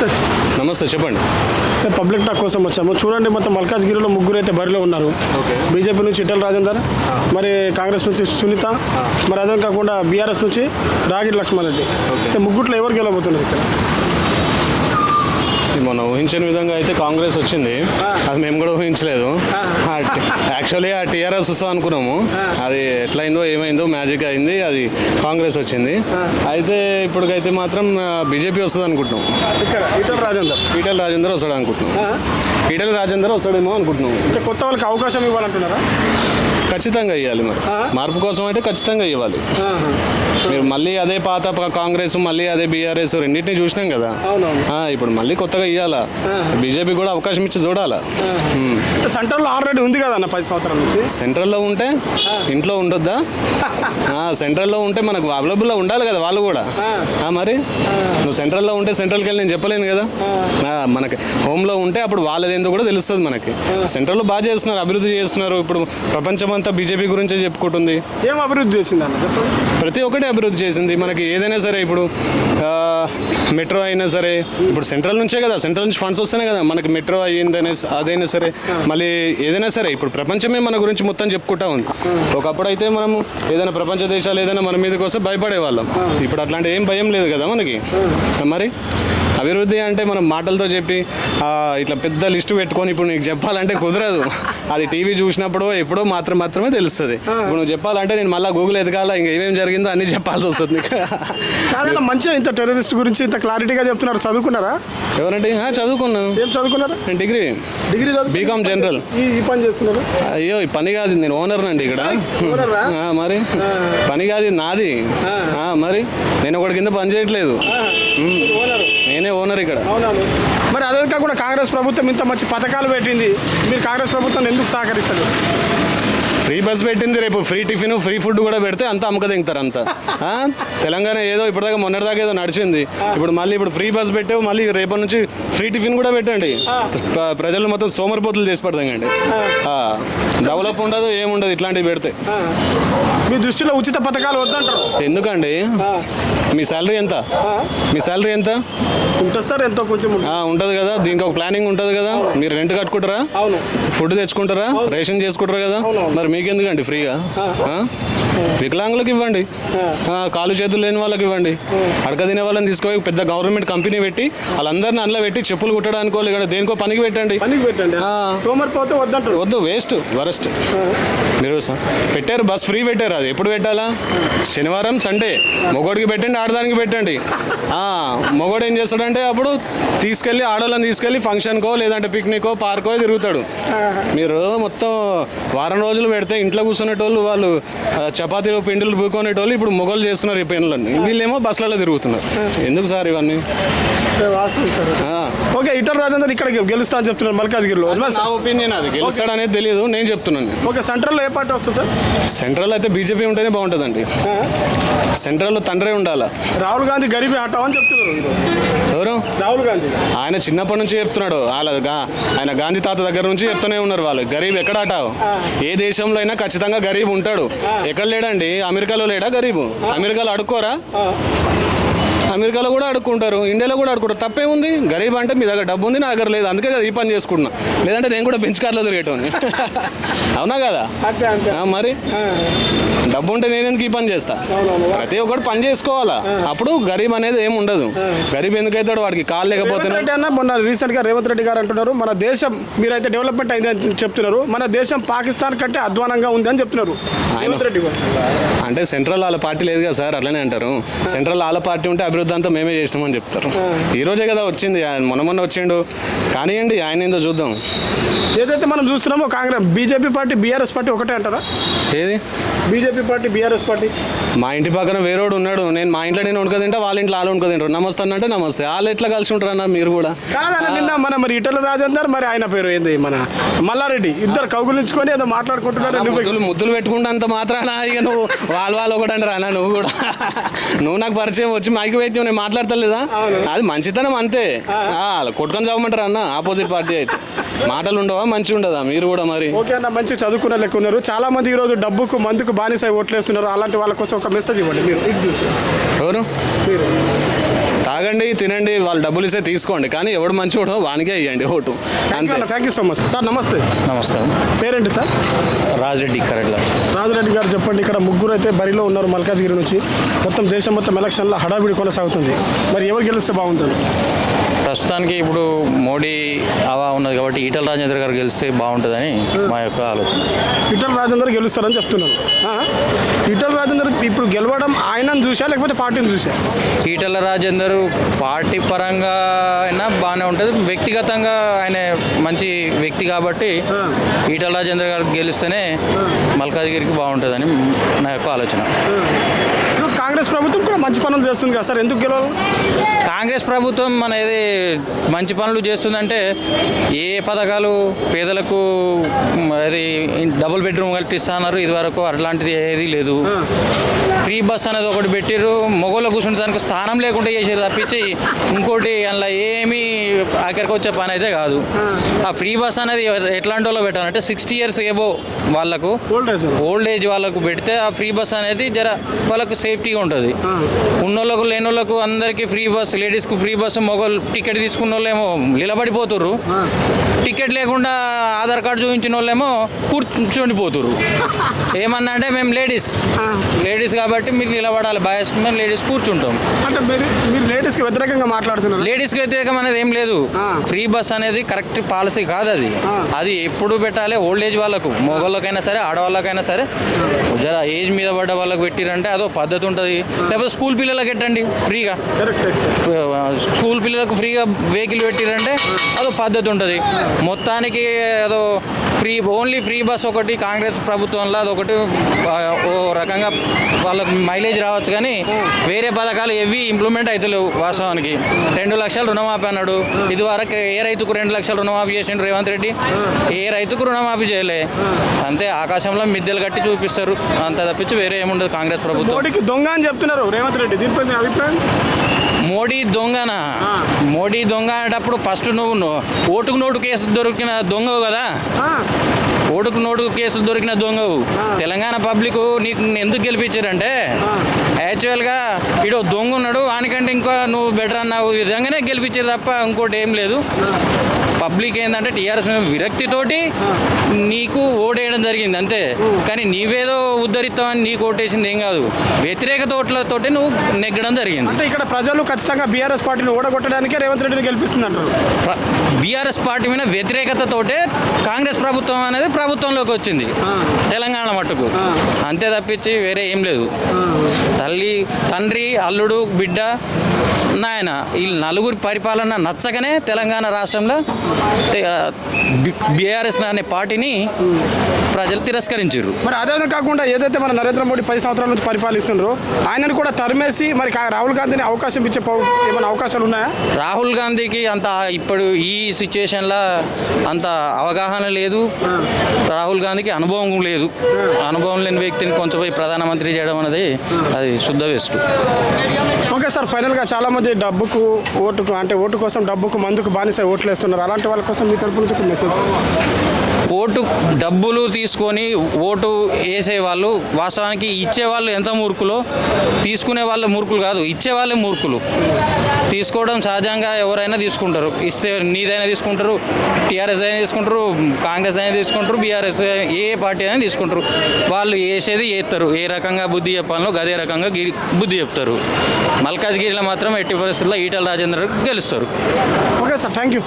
నమస్తే. నమస్తే చెప్పండి. పబ్లిక్ టాక్ కోసం వచ్చాము. చూడండి మొత్తం మల్కాజ్గిరిలో ముగ్గురు అయితే బరిలో ఉన్నారు. బీజేపీ నుంచి ఇటల్ రాజేందర్ మరి కాంగ్రెస్ నుంచి సునీత మరి అదే కాకుండా బీఆర్ఎస్ నుంచి రాగిడి లక్ష్మారెడ్డి. అయితే ముగ్గుట్లో ఎవరు గెలవబోతున్నారు ఇక్కడ? ఇది మనం ఊహించని విధంగా అయితే కాంగ్రెస్ వచ్చింది. అది మేము కూడా ఊహించలేదు. యాక్చువల్లీ ఆ టీఆర్ఎస్ వస్తుంది అనుకున్నాము. అది ఎట్లయిందో ఏమైందో మ్యాజిక్ అయింది అది కాంగ్రెస్ వచ్చింది. అయితే ఇప్పటికైతే మాత్రం బీజేపీ వస్తుంది అనుకుంటున్నాం. రాజేందర్. ఈటెల రాజేందర్ వస్తాడు అనుకుంటున్నాం. ఈటెల రాజేందర్ వస్తాడేమో అనుకుంటున్నాం. అంటే కొత్త వాళ్ళకి అవకాశం ఇవ్వాలంటున్నారా? ఖచ్చితంగా ఇవ్వాలి మరి. మార్పు కోసం అయితే ఖచ్చితంగా ఇవ్వాలి. మీరు మళ్ళీ అదే పాత కాంగ్రెస్ మళ్ళీ అదే బీఆర్ఎస్ రెండింటిని చూసినాం కదా. ఇప్పుడు మళ్ళీ కొత్తగా ఇవ్వాలా బీజేపీ కూడా అవకాశం ఇచ్చి చూడాలా? సెంటర్లో ఆల్రెడీ ఉంది కదా అన్న పది సంవత్సరాల నుంచి. సెంట్రల్లో ఉంటే ఇంట్లో ఉండొద్దా? ఆ, సెంట్రల్లో ఉంటే మనకు అవైలబుల్లో ఉండాలి కదా వాళ్ళు కూడా. మరి? నువ్వు సెంట్రల్లో ఉంటే సెంట్రల్కి వెళ్ళి నేను చెప్పలేను కదా. మనకి హోమ్లో ఉంటే అప్పుడు వాళ్ళదేందో కూడా తెలుస్తుంది మనకి. సెంట్రల్లో బాగా చేస్తున్నారు అభివృద్ధి చేస్తున్నారు. ఇప్పుడు ప్రపంచమంతా బీజేపీ గురించే చెప్పుకుంటుంది. ఏం అభివృద్ధి చేసింది అన్న ప్రతి ఒక్కటి అభివృద్ధి చేసింది. మనకి ఏదైనా సరే ఇప్పుడు మెట్రో అయినా సరే ఇప్పుడు సెంట్రల్ నుంచే కదా సెంట్రల్ నుంచి ఫండ్స్ వస్తేనే కదా మనకి మెట్రో అయ్యిందనే అదైనా సరే. మళ్ళీ ఏదైనా సరే ఇప్పుడు ప్రపంచమే మన గురించి మొత్తం చెప్పుకుంటా ఉంది. ఒకప్పుడు అయితే మనము ఏదైనా ప్రపంచ దేశాలు ఏదైనా మన మీదకి వస్తే భయపడే వాళ్ళం ఇప్పుడు అట్లాంటి ఏం భయం లేదు కదా మనకి. మరి అభివృద్ధి అంటే మనం మాటలతో చెప్పి ఇట్లా పెద్ద లిస్టు పెట్టుకొని ఇప్పుడు నీకు చెప్పాలంటే కుదరదు. అది టీవీ చూసినప్పుడు ఎప్పుడో మాత్రం మాత్రమే తెలుస్తుంది. ఇప్పుడు నువ్వు చెప్పాలంటే నేను మళ్ళీ గూగుల్ ఎదగాల ఇంకా ఏమేమి జరిగిందో అన్ని చెప్పాల్సి వస్తుంది. మంచిగా ఇంత టెర్రరిస్ట్ గురించి ఇంత క్లారిటీగా చెప్తున్నారు. చదువుకున్నారా? ఎవరంటే చదువుకున్నాను. ఏం చదువుకున్నారు? నేను డిగ్రీ. డిగ్రీ బీకామ్ జనరల్ ఈ ఈ పని చేస్తున్నారు? అయ్యో ఈ పని కాదు నేను ఓనర్ అండి ఇక్కడ? ఆ, మరి? పని కాదు ఇది నాది. ఆ, మరి? నేను ఒకటి కింద పని చేయట్లేదు. ఓనరు నేనే ఓనర్ ఇక్కడ. అవునవును. మరి అదే కాకుండా కాంగ్రెస్ ప్రభుత్వం ఇంత మంచి పథకాలు పెట్టింది. మీరు కాంగ్రెస్ ప్రభుత్వం ఎందుకు సహకరిస్తారు ఫ్రీ బస్ పెట్టింది రేపు. ఫ్రీ టిఫిన్ ఫ్రీ ఫుడ్ కూడా పెడితే అంతా అమ్మక దింగుతారు అంతా? తెలంగాణ ఏదో ఇప్పటిదాకా మొన్నటిదాకా ఏదో నడిచింది. ఇప్పుడు మళ్ళీ ఇప్పుడు ఫ్రీ బస్ పెట్టావు మళ్ళీ రేపటి నుంచి ఫ్రీ టిఫిన్ కూడా పెట్టండి. ప్ర- ప్రజలు మొత్తం సోమరిపోతులు చేసి పడతాండి డెవలప్ ఉండదు ఏముండదు ఇట్లాంటివి పెడితే. మీ దృష్టిలో ఉచిత పథకాలు వద్దంటారు? ఎందుకండి? మీ శాలరీ ఎంత? మీ శాలరీ ఎంత? ఉంటుంది సార్ ఎంతో కొంచెం ఉంటుంది. కదా. దీనికి ఒక ప్లానింగ్ ఉంటది కదా. మీరు రెంట్ కట్టుకుంటారా? ఫుడ్ తెచ్చుకుంటారా? రేషన్ చేసుకుంటారా కదా? మరి మీకెందుకండి ఫ్రీగా? వికలాంగులకు ఇవ్వండి. కాలు చేతులు లేని వాళ్ళకి ఇవ్వండి. అడక తినే వాళ్ళని తీసుకొని పెద్ద గవర్నమెంట్ కంపెనీ పెట్టి వాళ్ళందరిని అందులో పెట్టి చెప్పులు కుట్టడానికో లేదంటే దేనికో పనికి పెట్టండి. పనికి పెట్టండి. ఆ. సోమరిపోతే వద్దంటారు. వద్దు వేస్ట్ వరస్ట్. మీరు పెట్టారు బస్ ఫ్రీ పెట్టారు అది ఎప్పుడు పెట్టాలా? శనివారం సండే. మొగోడికి పెట్టండి ఆడదానికి పెట్టండి. మొగోడు ఏం చేస్తాడంటే అప్పుడు తీసుకెళ్ళి ఆడవాళ్ళని తీసుకెళ్ళి ఫంక్షన్కో లేదంటే పిక్నికో పార్కో తిరుగుతాడు. మీరు మొత్తం వారం రోజులు పెడితే ఇంట్లో కూర్చునేటోళ్ళు వాళ్ళు చపాతీలు పిండిలు పూకునేటోళ్ళు ఇప్పుడు మొగోళ్ళు చేస్తున్నారు ఈ పనులన్నీ. వీళ్ళేమో బస్సులలో తిరుగుతున్నారు. ఎందుకు సార్ ఇవన్నీ. ఓకే ఇటర్ రాజేందర్ ఇక్కడ గెలుస్తా అని చెప్తున్నారు మల్కాజ్గిరిలో. నా ఒపీనియన్ అది. గెలుస్తాడనేది తెలియదు నేను చెప్తున్నాను ఓకే సెంట్రల్లో ఏ పార్టీ వస్తుంది సార్? సెంట్రల్ అయితే బీజేపీ ఉంటేనే బాగుంటుందండి. సెంట్రల్లో తండ్రే ఉండాలా? రాహుల్ గాంధీ గరీబీ హటావ్ అని చెప్తున్నారు. ఎవరు? రాహుల్ గాంధీ. ఆయన చిన్నప్పటి నుంచి చెప్తున్నాడు. వాళ్ళ ఆయన గాంధీ తాత దగ్గర నుంచి చెప్తూనే ఉన్నారు వాళ్ళు. గరీబ్ ఎక్కడ ఆటావు ఏ దేశంలో అయినా ఖచ్చితంగా గరీబ్ ఉంటాడు. ఎక్కడ లేడండి? అమెరికాలో లేడా గరీబు? అమెరికాలో అడుక్కోరా అమెరికాలో కూడా అడుక్కుంటారు ఇండియాలో కూడా అడుక్కుంటారు తప్పేముంది? గరీబ్ అంటే మీ దగ్గర డబ్బు ఉంది నా దగ్గర లేదు. అందుకే కదా ఈ పని చేసుకుంటున్నా. లేదంటే నేను కూడా బెంచ్ కార్లో తిరిగేటోని. అవునా కదా? మరి? డబ్బు ఉంటే నేను ఎందుకు ఈ పని చేస్తా? ప్రతి ఒక్కటి పని చేసుకోవాలా? అప్పుడు గరీబ్ అనేది ఏమి ఉండదు. గరీబ్ ఎందుకు అవుతాడు? వాడికి కాలు లేకపోతే మొన్న రీసెంట్గా రేవంత్ రెడ్డి గారు అంటున్నారు మన దేశం మీరైతే డెవలప్మెంట్ అయింది అని చెప్తున్నారు మన దేశం పాకిస్తాన్ కంటే అధ్వానంగా ఉంది అని చెప్తున్నారు. రేవంత్ రెడ్డి గారు. అంటే సెంట్రల్ వాళ్ళ పార్టీ లేదు కదా సార్ అట్లనే అంటారు. సెంట్రల్ వాళ్ళ పార్టీ ఉంటే అభివృద్ధి అంతా మేమే చేసినామని చెప్తారు. ఈ రోజే కదా వచ్చింది. ఆయన మొన్న మొన్న వచ్చిండు. కానివ్వండి ఆయన ఏందో చూద్దాం. ఏదైతే మనం చూస్తున్నామో Congress BJP party BRS party ఒకటే అంటారా? ఏది? BJP party BRS party. మా ఇంటి పక్కన వేరేవాడు ఉన్నాడు. నేను మా ఇంట్లో నేను వండుక తింటా వాళ్ళ ఇంట్లో వాళ్ళు వండుక తింటారు. నమస్తే అంటే నమస్తే. వాళ్ళు ఎట్లా కలిసి ఉంటారు అన్న మీరు కూడా? కాదన్న నిన్న మన మరి ఇటల రాజేందర్ మరి ఆయన పేరు ఏంది? మన మల్లారెడ్డి. ఇద్దరు కౌగులించుకొని ఏదో మాట్లాడుకుంటున్నారు. ముద్దులు ముద్దులు పెట్టుకుంటే మాత్రాన ఇక నువ్వు వాళ్ళు వాళ్ళు ఒకటి అంటారా అన్న నువ్వు కూడా. నువ్వు నాకు పరిచయం వచ్చి మైకి పెట్టి నేను మాట్లాడతలేదా? అది మంచితనం అంతే. కొట్టుకొని చదవమంటారా అన్న? ఆపోజిట్ పార్టీ అయితే. మాటలు ఉండవా మంచిగా ఉండదా మీరు కూడా మరి. ఓకే అన్న మంచి చదువుకున్న లెక్క ఉన్నారు చాలా మంది ఈ రోజు డబ్బుకు మందుకు బానిసై ఓట్లేస్తున్నారు. అలాంటి వాళ్ళ కోసం ఒక మెసేజ్ ఇవ్వండి మీరు. ఎవరు? తాగండి తినండి వాళ్ళు డబ్బులు ఇస్తే తీసుకోండి. కానీ ఎవడు మంచివాడో వానికే ఇవ్వండి ఓటు. థ్యాంక్ యూ అంతే. అన్న thank you so much sir నమస్తే. నమస్కారం. పేరేంటి సార్? రాజరెడ్డి కరెడ్ల. రాజురెడ్డి గారు చెప్పండి ఇక్కడ ముగ్గురు అయితే బరిలో ఉన్నారు మల్కాజ్గిరి నుంచి. మొత్తం దేశం మొత్తం ఎలక్షన్లో హడావిడి కొనసాగుతుంది. మరి ఎవరు గెలిస్తే బాగుంటుంది? ప్రస్తుతానికి ఇప్పుడు మోడీ హవా ఉన్నది కాబట్టి ఈటల రాజేంద్ర గారు గెలిస్తే బాగుంటుందని మా యొక్క ఆలోచన. ఇటల్ రాజేందర్ గెలుస్తారని చెప్తున్నాను ఆ? ఇటల్ రాజేందర్ ఇప్పుడు గెలవడం ఆయనను చూసా లేకపోతే పార్టీని చూసా ఈటల రాజేందర్ పార్టీ పరంగా అయినా బాగానే ఉంటుంది వ్యక్తిగతంగా ఆయన మంచి వ్యక్తి కాబట్టి. ఈటల రాజేంద్ర గారు గెలిస్తేనే మల్కాజ్గిరికి బాగుంటుందని నా యొక్క ఆలోచన కాంగ్రెస్ ప్రభుత్వం కూడా మంచి పనులు చేస్తుంది కదా సార్? ఎందుకు గెలవాలి? కాంగ్రెస్ ప్రభుత్వం మన మంచి పనులు చేస్తుందంటే ఏ పథకాలు పేదలకు అది డబుల్ బెడ్రూమ్ కల్పిస్తున్నారు ఇదివరకు అట్లాంటిది ఏది లేదు. ఫ్రీ బస్ అనేది ఒకటి పెట్టిర్రు. మొగోళ్ళు కూర్చుంటే దానికి స్థానం లేకుండా చేసేది తప్పించి ఇంకోటి అందులో ఏమీ ఆఖరికి వచ్చే పని అయితే కాదు. ఆ. ఫ్రీ బస్ అనేది ఎట్లాంటి వాళ్ళు పెట్టాలంటే సిక్స్టీ ఇయర్స్ ఏబో వాళ్ళకు ఓల్డ్ ఏజ్ ఓల్డ్ ఏజ్ వాళ్ళకు పెడితే ఆ ఫ్రీ బస్ అనేది జర వాళ్ళకు సేఫ్టీగా ఉంటుంది. ఉన్నోళ్ళకు లేని వాళ్ళకు అందరికీ ఫ్రీ బస్ లేడీస్కి ఫ్రీ బస్ మొగోళ్ళు టికెట్ తీసుకున్న వాళ్ళేమో నిలబడిపోతుర్రు టికెట్ లేకుండా ఆధార్ కార్డు చూపించిన వాళ్ళేమో కూర్చొనిపోతుర్రు ఏమన్నా అంటే మేము లేడీస్. లేడీస్ కాబట్టి మీరు నిలబడాలి. బాయ్స్ మేము లేడీస్ కూర్చుంటాం. అంటే మీరు మీరు లేడీస్కి వ్యతిరేకంగా మాట్లాడుతున్నారు. లేడీస్కి వ్యతిరేకం అనేది ఏం లేదు. ఫ్రీ బస్ అనేది కరెక్ట్ పాలసీ కాదు అది. అది ఎప్పుడు పెట్టాలి? ఓల్డ్ ఏజ్ వాళ్ళకు. మగవాళ్ళకైనా సరే ఆడవాళ్ళకైనా సరే. జర ఏజ్ మీద పడ్డ వాళ్ళకి పెట్టిరంటే అదో పద్ధతి ఉంటుంది. లేకపోతే స్కూల్ పిల్లలకి పెట్టండి ఫ్రీగా స్కూల్ పిల్లలకు ఫ్రీగా వెహికల్ పెట్టిరంటే అదో పద్ధతి ఉంటుంది. మొత్తానికి అదో ఫ్రీ ఓన్లీ ఫ్రీ బస్ ఒకటి కాంగ్రెస్ ప్రభుత్వంలో అదొకటి ఓ రకంగా వాళ్ళకు మైలేజ్ రావచ్చు కానీ వేరే పథకాలు ఏవి ఇంప్లిమెంట్ అవుతలేవు వాస్తవానికి. రెండు లక్షలు రుణమాఫీ అన్నాడు. ఇదివరకు ఏ రైతుకు రెండు లక్షలు రుణమాఫీ చేసిండు రేవంత్ రెడ్డి? ఏ రైతుకు రుణమాఫీ చేయలే. అంతే ఆకాశంలో మిద్దెలు కట్టి చూపిస్తారు. అంత తప్పించి వేరే ఏముండదు కాంగ్రెస్ ప్రభుత్వం. దొంగ అని చెప్తున్నారు రేవంత్ రెడ్డి. దీనిపై అభిప్రాయం? మోడీ దొంగనా. మోడీ దొంగ అనేటప్పుడు ఫస్ట్ నువ్వు ఓటుకు నోటు కేసు దొరికిన దొంగవు కదా? ఓటుకు నోటు కేసులు దొరికిన దొంగవు. తెలంగాణ పబ్లిక్ నీకు ఎందుకు గెలిపించారంటే. యాక్చువల్గా ఇడు దొంగ ఉన్నాడు వానికంటే ఇంకా నువ్వు బెటర్ అన్నావు. విధంగానే గెలిపించారు తప్ప ఇంకోటి ఏం లేదు. పబ్లిక్ ఏంటంటే టీఆర్ఎస్ మీద విరక్తితోటి నీకు ఓటేయడం జరిగింది అంతే. కానీ నీవేదో ఉద్ధరిస్తావని నీకు ఓటేసింది ఏం కాదు. వ్యతిరేకత ఓట్లతోటి నువ్వు నెగ్గడం జరిగింది. అంటే ఇక్కడ ప్రజలు ఖచ్చితంగా బీఆర్ఎస్ పార్టీని ఓడగొట్టడానికే రేవంత్ రెడ్డిని గెలిపిస్తుంది అంటారు బీఆర్ఎస్ పార్టీ మీద వ్యతిరేకతతోటే కాంగ్రెస్ ప్రభుత్వం అనేది ప్రభుత్వంలోకి వచ్చింది. తెలంగాణ మట్టుకు. అంతే తప్పించి వేరే ఏం లేదు. తల్లి తండ్రి అల్లుడు బిడ్డ నాయన ఈ నలుగురి పరిపాలన నచ్చకనే తెలంగాణ రాష్ట్రంలో బీఆర్ఎస్ అనే పార్టీని ప్రజలు తిరస్కరించారు. మరి అదేవిధంగా కాకుండా ఏదైతే మన నరేంద్ర మోడీ పది సంవత్సరాల నుంచి పరిపాలిస్తున్నారో ఆయనను కూడా తరిమేసి మరి రాహుల్ గాంధీని అవకాశం ఇచ్చే ఏమైనా అవకాశాలు ఉన్నాయా? రాహుల్ గాంధీకి అంత ఇప్పుడు ఈ సిచ్యుయేషన్లో అంత అవగాహన లేదు. రాహుల్ గాంధీకి అనుభవం లేదు. అనుభవం లేని వ్యక్తిని కొంచెం పోయి ప్రధానమంత్రి చేయడం అనేది అది శుద్ధ వేస్ట్. ఓకే సార్ ఫైనల్గా చాలా మంది డబ్బుకు ఓటుకు అంటే ఓటు కోసం డబ్బుకు మందుకు బానిస ఓట్లు వేస్తున్నారు అలాంటి వాళ్ళ కోసం మీ తరపు నుంచి మెసేజ్. ఓటు డబ్బులు తీసుకొని ఓటు వేసే వాళ్ళు వాస్తవానికి ఇచ్చే వాళ్ళు ఎంత మూర్ఖులో? తీసుకునే వాళ్ళు మూర్ఖులు కాదు ఇచ్చే వాళ్ళే మూర్ఖులు. తీసుకోవడం సహజంగా ఎవరైనా తీసుకుంటారు. ఇస్తే నీదైనా తీసుకుంటారు టీఆర్ఎస్ అయినా తీసుకుంటారు కాంగ్రెస్ అయినా తీసుకుంటారు బీఆర్ఎస్ ఏ పార్టీ అయినా తీసుకుంటారు. వాళ్ళు వేసేది వేస్తారు ఏ రకంగా బుద్ధి చెప్పాలో అదే రకంగా బుద్ధి చెప్తారు. మల్కాజ్గిరిలో మాత్రం ఎట్టి పరిస్థితుల్లో ఈటల రాజేంద్ర గెలుస్తారు. Okay sir thank you